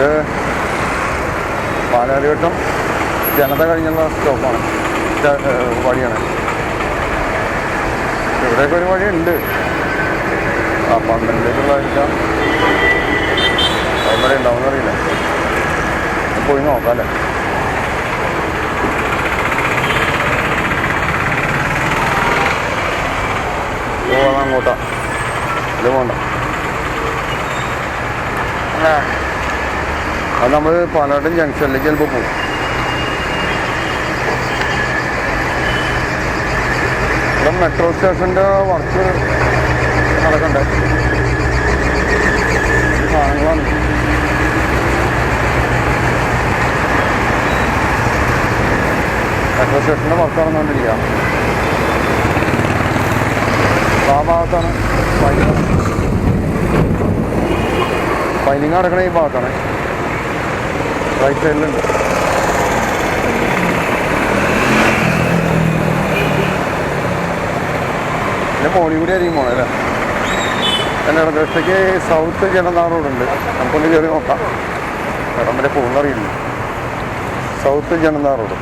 ഇത് പാലാരിവട്ടം ജനത കഴിഞ്ഞുള്ള സ്റ്റോപ്പാണ്. വഴിയാണ്. ഇവിടെയൊക്കെ ഒരു വഴിയുണ്ട്. അപ്പാർട്ട്മെന്റിലേക്കുള്ളതായിരിക്കാം അവിടെ അറിയില്ല. പോയി നോക്കാം അല്ലേ പോവാം അങ്ങോട്ടാ. ഇത് പോണ്ട. അത് നമ്മൾ പാലാട്ടും ജംഗ്ഷനിലേക്ക് ചിലപ്പോൾ പോകും. ഇവിടെ മെട്രോ സ്റ്റേഷന്റെ വർക്ക് നടക്കണ്ടേ? സാധനങ്ങളാണ്. മെട്രോ സ്റ്റേഷന്റെ വർക്ക് നടന്നുകൊണ്ടിരിക്കുക ആ ഭാഗത്താണ് ഫൈനിങ് ഫൈലിംഗ് നടക്കണ ഈ ഭാഗത്താണ്. റൈറ്റ് സൈഡിലുണ്ട് പിന്നെ മോളി കൂടി ആയിരിക്കും പോണേ അല്ലേ? എന്റെ ഇടത്തേക്ക് സൗത്ത് ജനതാ റോഡുണ്ട് നമുക്കൊന്ന് കയറി നോക്കാം. ഇടം വരെ പോകുന്നറിയില്ല സൗത്ത് ജനതാ റോഡ്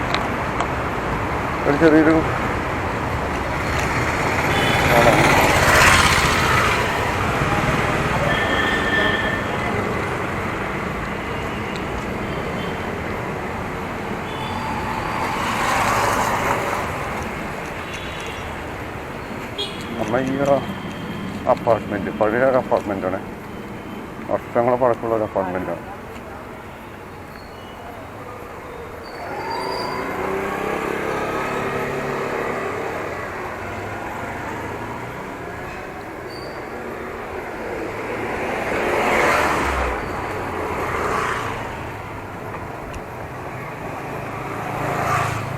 ഒരു ചെറിയൊരു നമ്മൾ ഈ അപ്പാർട്ട്മെന്റ് പഴയ ഒരു അപ്പാർട്ട്മെന്റാണ് വർഷങ്ങൾ പഴക്കമുള്ള ഒരു അപ്പാർട്ട്മെന്റാണ്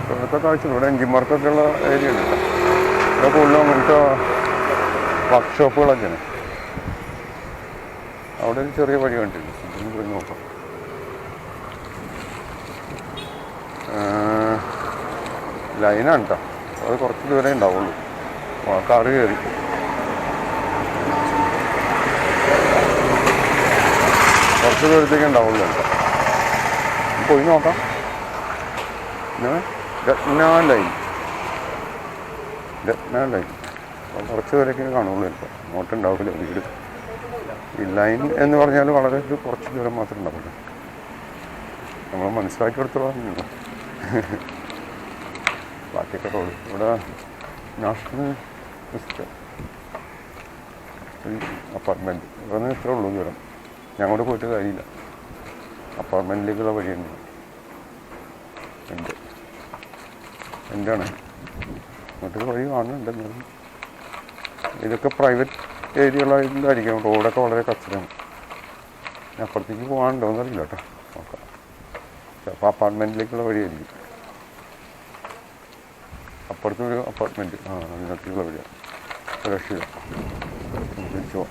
ഇവിടുത്തെ കാഴ്ച ഇവിടെ എഞ്ചിന്മാർക്കൊക്കെ ഉള്ള ഏരിയ ഉണ്ട് കേട്ടോ. ഇവിടെ കൂടുതലും അങ്ങനത്തെ വർക്ക്ഷോപ്പുകളൊക്കെയാണ് അവിടെ ഒരു ചെറിയ വഴി കണ്ടില്ല നോക്കാം. ലൈനാണ് കേട്ടോ അത് കുറച്ച് ദൂരേ ഉണ്ടാവുള്ളൂ. കാറ്. കയറി കുറച്ച് ദൂരത്തേക്ക് ഉണ്ടാവുള്ളൂ കേട്ടോ. പോയി നോക്കാം. ഞാൻ ലൈൻ അപ്പോൾ കുറച്ച് പേരൊക്കെ കാണുള്ളൂ ഇപ്പോൾ നോട്ടുണ്ടാവില്ല വീട് ഈ ലൈൻ എന്ന് പറഞ്ഞാൽ വളരെ ഒരു കുറച്ച് ദൂരം മാത്രമേ ഉണ്ടാവുള്ളൂ. നമ്മൾ മനസ്സിലാക്കി കൊടുത്തോളാം ബാക്കിയൊക്കെ റോഡ് ഇവിടെ നാഷണൽ അപ്പാർട്ട്മെന്റ് ഇവിടെ നിന്ന് ഇത്രേ ഉള്ളൂ ദൂരം. ഞങ്ങോട്ട് പോയിട്ട് കാര്യമില്ല. അപ്പാർട്ട്മെന്റിലേക്കുള്ള വഴിയുണ്ട്. ഉണ്ട്. എന്താണ്? മറ്റൊരു വഴി കാണുന്നുണ്ട്. എന്നാലും ഇതൊക്കെ പ്രൈവറ്റ് ഏരിയകളായിരിക്കും റോഡൊക്കെ വളരെ കച്ചറയാണ് അപ്പുറത്തേക്ക് പോകാനുണ്ടോ എന്നറിയില്ല കേട്ടോ. നോക്കാം. ചിലപ്പോൾ അപ്പാർട്ട്മെന്റിലേക്കുള്ള വഴിയായിരിക്കും. അപ്പുറത്തൊരു അപ്പാർട്ട്മെന്റ് ആ അതിനകത്തേക്കുള്ള വഴിയാണ് രക്ഷിത തിരിച്ചു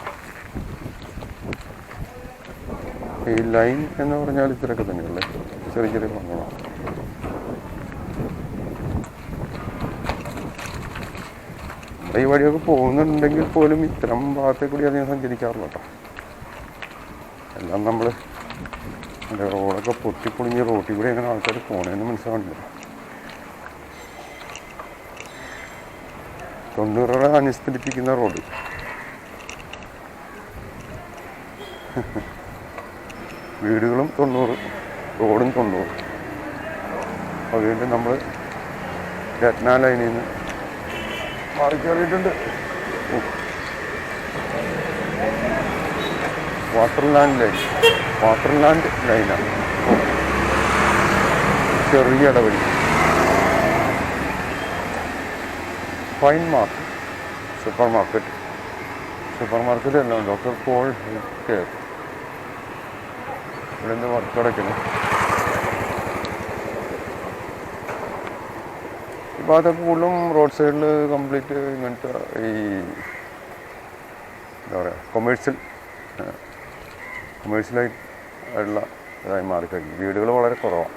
ഈ ലൈൻ എന്ന് പറഞ്ഞാൽ ഇത്രയൊക്കെ തന്നെയല്ലേ? ചെറിയ ചെറിയ പങ്കുകളാണ് ഈ വഴിയൊക്കെ പോകുന്നുണ്ടെങ്കിൽ പോലും ഇത്തരം ഭാഗത്തെ കൂടി അധികം സഞ്ചരിക്കാറില്ല കേട്ടോ. എല്ലാം നമ്മൾ റോഡൊക്കെ പൊട്ടിപ്പൊളിഞ്ഞ് റോട്ടിൽ കൂടി എങ്ങനെ ആൾക്കാർ പോണേന്ന് മനസ്സിലാവുന്നില്ല. തൊണ്ണൂറുകളെ അനുസ്മരിപ്പിക്കുന്ന റോഡ്. വീടുകളും തൊണ്ണൂറ് റോഡും തൊണ്ണൂറ്. അതുകൊണ്ട് നമ്മൾ ലൈനിൽ നിന്ന് മാറി കയറിയിട്ടുണ്ട്. വാട്ടർലാൻഡ് ലൈൻ വാട്ടർലാൻഡ് ലൈനാണ്. ചെറിയ ഇടവഴി fine market super market super market എല്ലാം ഡോക്ടർ പോൾ ഹെൽത്ത് കെയർ ഇവിടെ വർക്ക് കിടക്കുന്നു ഭാഗത്തൊക്കെ കൂടുതലും റോഡ് സൈഡിൽ കംപ്ലീറ്റ് ഇങ്ങനത്തെ ഈ എന്താ പറയുക കൊമേഴ്സ്യൽ കൊമേഴ്സ്യലായി ഉള്ള ഇതായി മാറിക്കഴിഞ്ഞു. വീടുകൾ വളരെ കുറവാണ്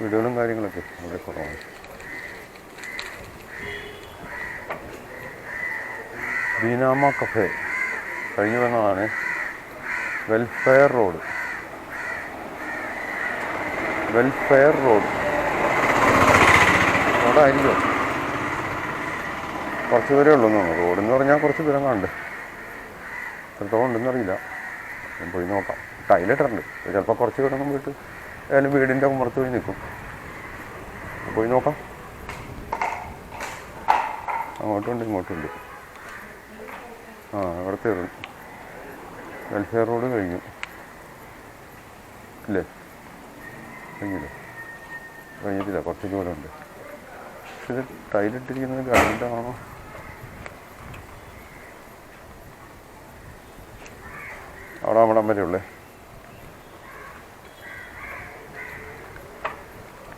വീടുകളും കാര്യങ്ങളൊക്കെ വളരെ കുറവാണ്. ബീനാമ കഫേ കഴിഞ്ഞു വന്നതാണ് വെൽഫെയർ റോഡ് വെൽഫെയർ റോഡ് അവിടെ കുറച്ച് ദൂരേ ഉള്ളൂ തോന്നുന്നു. റോഡ് പറഞ്ഞാൽ കുറച്ച് ദൂരം കാണുന്നുണ്ട് എത്രത്തോളം ഉണ്ടെന്ന് അറിയില്ല. ഞാൻ പോയി നോക്കാം. ടൈലിട്ടിട്ടുണ്ട് ചിലപ്പോൾ കുറച്ച് കിടന്നും പോയിട്ട് ഏതായാലും വീടിന്റെ ഉമ്മറത്ത് പോയി നിൽക്കും. പോയി നോക്കാം. അങ്ങോട്ടുണ്ട് ഇങ്ങോട്ടുണ്ട്. ആ അവിടെ തീർന്നു വെൽഫെയർ റോഡ് കഴിഞ്ഞു. ഇല്ലേ? കഴിഞ്ഞില്ലേ കഴിഞ്ഞിട്ടില്ല കുറച്ച് ജോലുണ്ട് പക്ഷെ ഇത് ടൈലിട്ടിരിക്കുന്നത് കണ്ടാണോ അവിടെ അവിടെ വരെ ഉള്ളേ.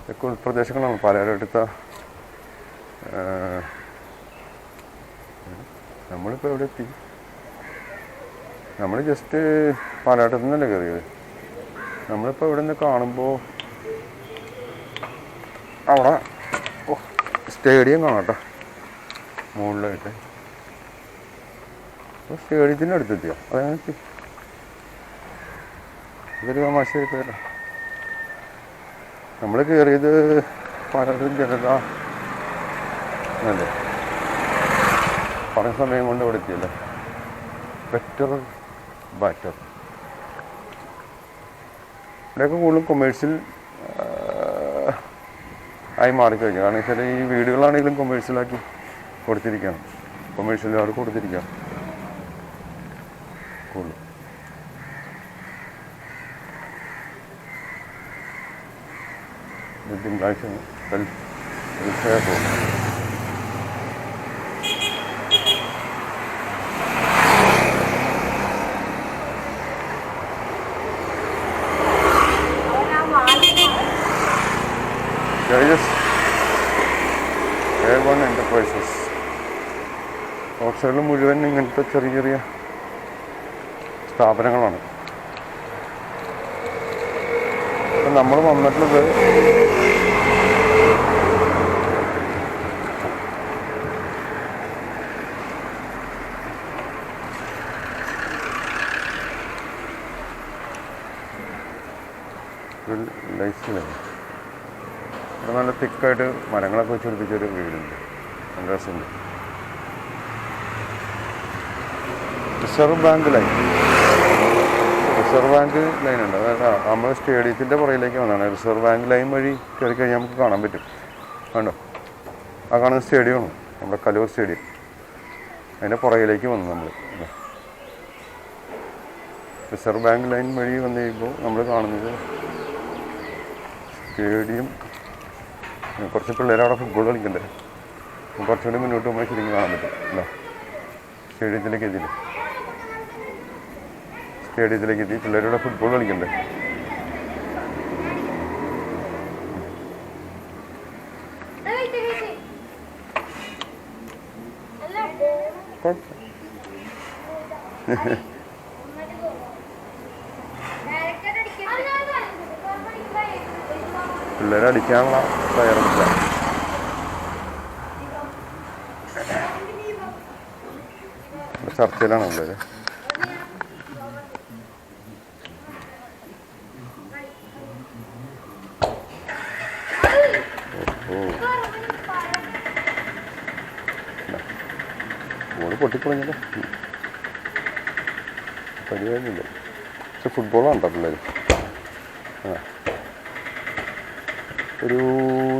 തെക്ക് ഉൾപ്രദേശങ്ങളാണ്. പാലാരടുത്ത നമ്മളിപ്പോൾ എവിടെ എത്തി? നമ്മൾ ജസ്റ്റ് പാലാട്ടത്തിൽ നിന്നല്ലേ കയറിയത് നമ്മളിപ്പോൾ ഇവിടെ നിന്ന് കാണുമ്പോൾ അവിടെ. സ്റ്റേഡിയം കാണാം കേട്ടോ. മുകളിലായിട്ട്. അപ്പോൾ സ്റ്റേഡിയത്തിന്റെ അടുത്തെത്തിയോ? അതാണ് ഇതൊരു തമാശയായി പോയല്ലോ നമ്മൾ കയറിയത് പലരും ജനത അല്ലേ? കുറേ സമയം കൊണ്ട് ഇവിടെ എത്തിയല്ലേ? ബെറ്റർ ബാറ്റർ ഇവിടെയൊക്കെ കൂടുതലും കൊമേഴ്സ്യൽ ആയി മാറിക്കഴിഞ്ഞു. കാരണം വെച്ചാൽ ഈ വീടുകളാണെങ്കിലും കൊമേഴ്സ്യലാക്കി കൊടുത്തിരിക്കുകയാണ് കൊമേഴ്സ്യലുകാർ കൊടുത്തിരിക്കുകയാണ് കൂടുതൽ തിങ്കളാഴ്ച വെൽ- വെൽഫെയർ റോഡ് മുഴുവൻ ഇങ്ങനത്തെ ചെറിയ ചെറിയ സ്ഥാപനങ്ങളാണ്. നമ്മൾ വന്നിട്ടുള്ളത് നല്ല തിക്കായിട്ട് മരങ്ങളൊക്കെ വെച്ച് പിടിപ്പിച്ചൊരു വീടുണ്ട്. നല്ല രസമുണ്ട്. Reserve bank line. Reserve bank line ഉണ്ട്. അതായത് നമ്മൾ സ്റ്റേഡിയത്തിന്റെ പുറകിലേക്ക് വന്നതാണ്. റിസർവ് ബാങ്ക് ലൈൻ വഴി കയറി കഴിഞ്ഞാൽ നമുക്ക് കാണാൻ പറ്റും. കണ്ടോ? ആ കാണുന്ന സ്റ്റേഡിയമാണ് നമ്മുടെ കലൂർ സ്റ്റേഡിയം. അതിന്റെ പുറകിലേക്ക് വന്നു നമ്മൾ റിസർവ് ബാങ്ക് ലൈൻ വഴി വന്നു കഴിയുമ്പോൾ നമ്മൾ കാണുന്നത് സ്റ്റേഡിയം. കുറച്ച് പിള്ളേർ അവിടെ ഫുട്ബോൾ കളിക്കണ്ടേ കുറച്ചുകൂടി മുന്നോട്ട് പോകുമ്പോൾ ശരിക്കും കാണാൻ പറ്റും. അല്ലേ സ്റ്റേഡിയത്തിലേക്ക് എത്തിയില്ലേ സ്റ്റേഡിയത്തിലേക്ക് എത്തി പിള്ളേരുടെ ഫുട്ബോൾ കളിക്കണ്ടേ. പിള്ളേരടിക്കാനുള്ള തയ്യാറെടുപ്പില്ല ചർച്ചയിലാണ് പിള്ളേര്? ബോൾ പൊട്ടിപ്പൊളിഞ്ഞല്ലോ പരിപാടിയില്ല. പക്ഷെ കേട്ടോ പിള്ളേർ ആ. ഒരു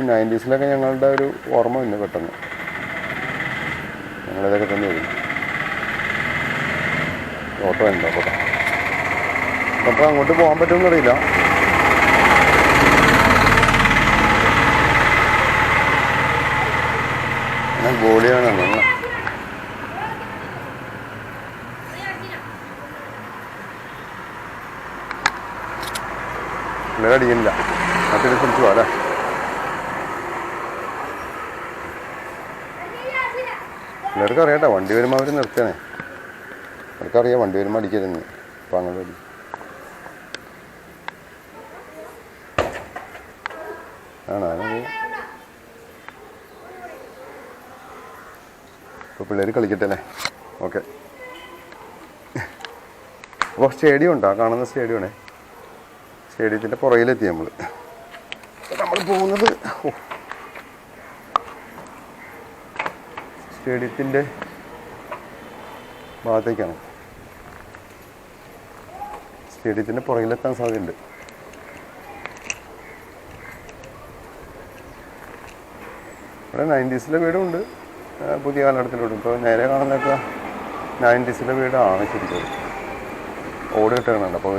നയന്റീസിലൊക്കെ ഞങ്ങളുടെ ഒരു ഓർമ്മ വന്നു പെട്ടെന്ന്. ഞങ്ങളിതൊക്കെ തന്നെ വരും ഓട്ടോ ഉണ്ടോ കേട്ടോ അപ്പോൾ അങ്ങോട്ട് പോകാൻ പറ്റുമെന്ന് അറിയില്ല ഞാൻ ഗോളിയാണ് നിങ്ങൾ പിള്ളേർ അതിനെ കുറിച്ച് അല്ലേ? പിള്ളേർക്ക് അറിയാട്ടോ വണ്ടി വരുമ്പോൾ അവർ നിർത്തണേ. അവർക്കറിയാം വണ്ടി വരുമ്പോൾ അടിക്കരുന്ന് അപ്പം അങ്ങനെ അടി ആണോ? അങ്ങനെ ഇപ്പോൾ പിള്ളേർ കളിക്കട്ടെ അല്ലേ? ഓക്കെ. അപ്പോൾ സ്റ്റേഡിയം ഉണ്ടോ? കാണുന്ന സ്റ്റേഡിയമാണേ. സ്റ്റേഡിയത്തിന്റെ പുറകിലെത്തി നമ്മൾ നമ്മൾ പോകുന്നത്. സ്റ്റേഡിയത്തിന്റെ ഭാഗത്തേക്കാണ്. സ്റ്റേഡിയത്തിന്റെ പുറകിലെത്താൻ സാധ്യതയുണ്ട്. ഇവിടെ നയന്റീസിലെ വീടും ഉണ്ട് പുതിയ കാലഘട്ടത്തിലെ വീടും ഇപ്പോൾ നേരെ കാണുന്നതൊക്കെ നയന്റീസിലെ വീടാണ് ശരിക്കും. ഓടി അപ്പോൾ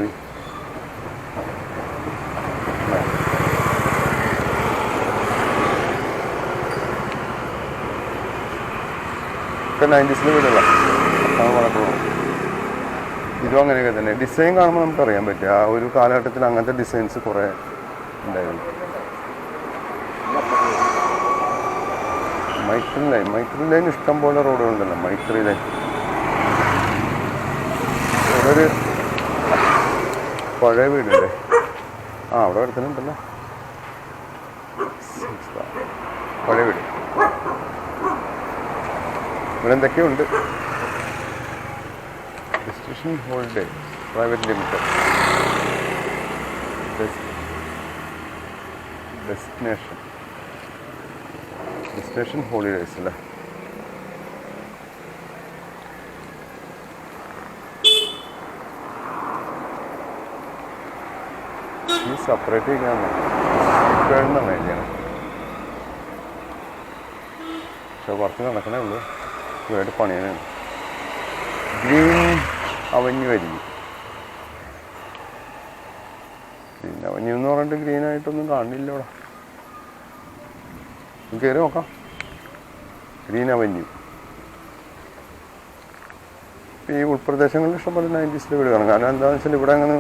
ഒക്കെ നയന്റീസിലെ വീടുള്ള അതാണ് ഇതും അങ്ങനെയൊക്കെ തന്നെ. ഡിസൈൻ കാണുമ്പോൾ നമുക്കറിയാൻ പറ്റും. ആ ഒരു കാലഘട്ടത്തിൽ അങ്ങനത്തെ ഡിസൈൻസ് കുറേ ഉണ്ടായിരുന്നു. മൈത്രി ലൈൻ മൈത്രി ലൈൻ ഇഷ്ടം പോലെ റോഡുകളുണ്ടല്ലോ മൈത്രി ലൈൻ ഒരു പഴയ വീടുണ്ട്. ആ അവിടെ അടുത്തുണ്ടല്ലോ പഴയ വീട്. ഇവിടെ എന്തൊക്കെയുണ്ട്? Destination holiday private limited destination destination holidays അല്ലേ? ഈ സെപ്പറേറ്റ് ചെയ്യാൻ വേണ്ടിയാണ്. പക്ഷെ വർക്ക് നടക്കണേ ഉള്ളൂ. വീട് പണിയാണ്. ഗ്രീൻ അവന്യൂ ആയിരിക്കും ഗ്രീൻ അവന്യൂ എന്ന് പറഞ്ഞിട്ട് ഗ്രീൻ ആയിട്ടൊന്നും കാണില്ല ഇവിടെ കയറി നോക്കാം. ഗ്രീൻ അവന്യൂ ഈ ഉൾപ്രദേശങ്ങളിൽ ഇഷ്ടംപോലെ നയന്റീസിലെ വീട് കാണും കാരണം എന്താണെന്ന് വെച്ചാൽ ഇവിടെ അങ്ങനെ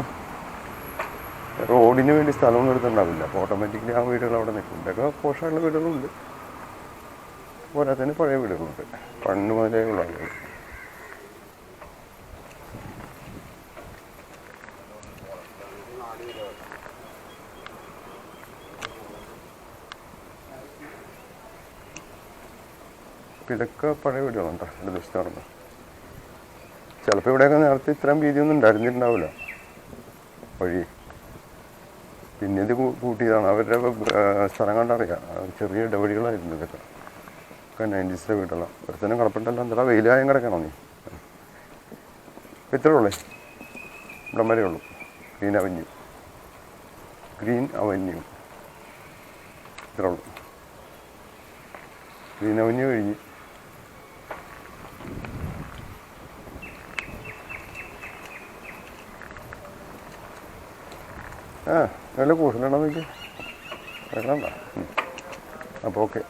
റോഡിന് വേണ്ടി സ്ഥലമൊന്നും എടുത്തിട്ടുണ്ടാവില്ല. അപ്പോൾ ഓട്ടോമാറ്റിക്കലി ആ വീടുകൾ അവിടെ നിൽക്കും. ഇതൊക്കെ പോഷകമുള്ള വീടുകളുണ്ട്. പോരാത്തതിന് പഴയ വീടുകളുണ്ട് പണ്ട് മുതലേ ഉള്ള ആളുകൾ ഇതൊക്കെ പഴയ വീടുകളുണ്ടോ ദിവസത്തെ പറഞ്ഞത് ചിലപ്പോൾ ഇവിടെയൊക്കെ നേരത്തെ ഇത്രയും വീതിയൊന്നും ഉണ്ടായിരുന്നിട്ടുണ്ടാവില്ല. വഴി. പിന്നെ ഇത് കൂട്ടിയതാണ്. അവരുടെ സ്ഥലം കണ്ടറിയാം. ചെറിയ ഇടവഴികളായിരുന്നു ഇതൊക്കെ. ഒക്കെ നയന്റീസിലെ വീട്ടിലാണ് ഒരുത്തനും കുഴപ്പമില്ലല്ലോ എന്താ വെയിലായും കിടക്കണോ നീ? ഇത്രേ ഉള്ളേ. ഇവിടം വരെ ഉള്ളൂ. ഗ്രീൻ അവന്യൂ ഗ്രീൻ അവന്യൂ ഇത്രേ ഉള്ളൂ. ഗ്രീൻ അവന്യൂ കഴിഞ്ഞ്. ആ നല്ല കൂട്ടലുണ്ടോ നോക്കി വെക്കണ്ട അപ്പോൾ ഓക്കെ.